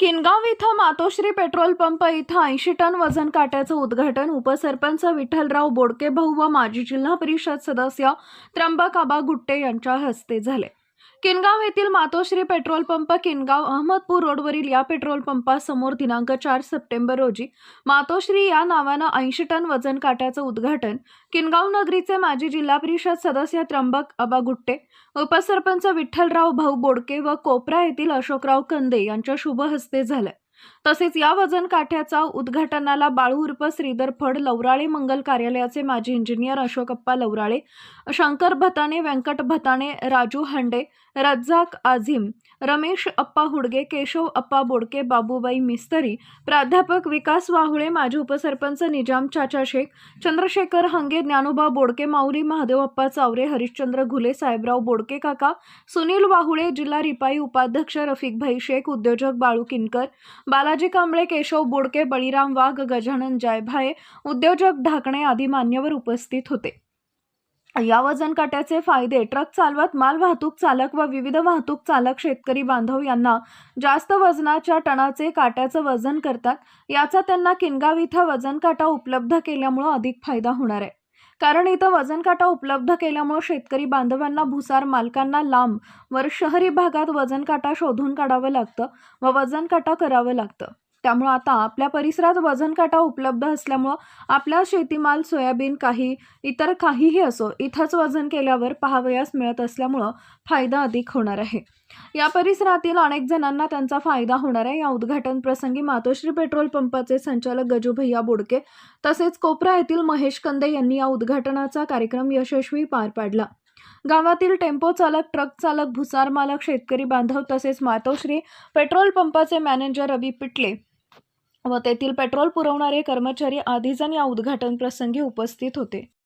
किनगाव इथं मातोश्री petrol pump इथं ऐंशी टन वजन काट्याचं उद्घाटन. उपसरपंच विठ्ठलराव बोडके भाऊ व माजी जिल्हा परिषद सदस्य त्र्यंबक आबा गुट्टे यांच्या हस्ते झाले. किनगाव येथील मातोश्री पेट्रोल पंप किनगाव अहमदपूर रोडवरील या पेट्रोल पंपासमोर दिनांक चार सप्टेंबर रोजी मातोश्री या नावानं ऐंशी टन वजन काट्याचं उद्घाटन किनगाव नगरीचे माजी जिल्हा परिषद सदस्य त्र्यंबक आबा गुट्टे उपसरपंच विठ्ठलराव भाऊ बोडके व कोपरा येथील अशोकराव कंदे यांच्या शुभ हस्ते तसेच या वजन काठ्याचा उद्घाटनाला बाळू उर्फ श्रीधर फड लवराळे मंगल कार्यालयाचे माजी इंजिनियर अशोकप्पा लवराळे शंकर भताणे व्यंकट भताणे राजू हांडे रज्जाक आझिम रमेश अप्पा हुडगे केशव अप्पा बोडके बाबूबाई मिस्तरी प्राध्यापक विकास वाहुळे माजी उपसरपंच निजाम चाचा शेख चंद्रशेखर हंगे ज्ञानोबा बोडके माऊली महादेव अप्पा चावरे हरिश्चंद्र घुले साहेबराव बोडके काका सुनील वाहुळे जिल्हा रिपाई उपाध्यक्ष रफिकभाई शेख उद्योजक बाळू किनकर बालाजी कांबळे केशव बोडके बळीराम वाघ गजानन जायभाये उद्योजक ढाकणे आदी मान्यवर उपस्थित होते. या वजन काट्याचे फायदे ट्रक चालवत माल वाहतूक चालक व विविध वाहतूक चालक शेतकरी बांधव यांना जास्त वजनाच्या टणाचे काट्याचं वजन करतात. याचा त्यांना किनगाव इथं वजन काटा उपलब्ध केल्यामुळं अधिक फायदा होणार आहे. कारण इथं वजन काटा उपलब्ध केल्यामुळं शेतकरी बांधवांना भुसार मालकांना लांब. वर शहरी भागात वजन काटा शोधून काढावं लागतं व वजन काटा करावं लागतं. त्यामुळं आता आपल्या परिसरात वजन काटा उपलब्ध असल्यामुळं आपला शेतीमाल सोयाबीन काही इतर काहीही असो इथंच वजन केल्यावर पाहावयास मिळत असल्यामुळं फायदा अधिक होणार आहे. या परिसरातील अनेक जणांना त्यांचा फायदा होणार आहे. या उद्घाटन प्रसंगी मातोश्री पेट्रोल पंपाचे संचालक गजूभैया बोडके तसेच कोपरा येथील महेश कंदे यांनी या उद्घाटनाचा कार्यक्रम यशस्वी पार पाडला. गावातील टेम्पो चालक ट्रक चालक भुसार मालक शेतकरी बांधव तसेच मातोश्री पेट्रोल पंपाचे मॅनेजर रवी पिटले व तेथील पेट्रोल पुरवणारे कर्मचारी आदी या उद्घाटन प्रसंगी उपस्थित होते.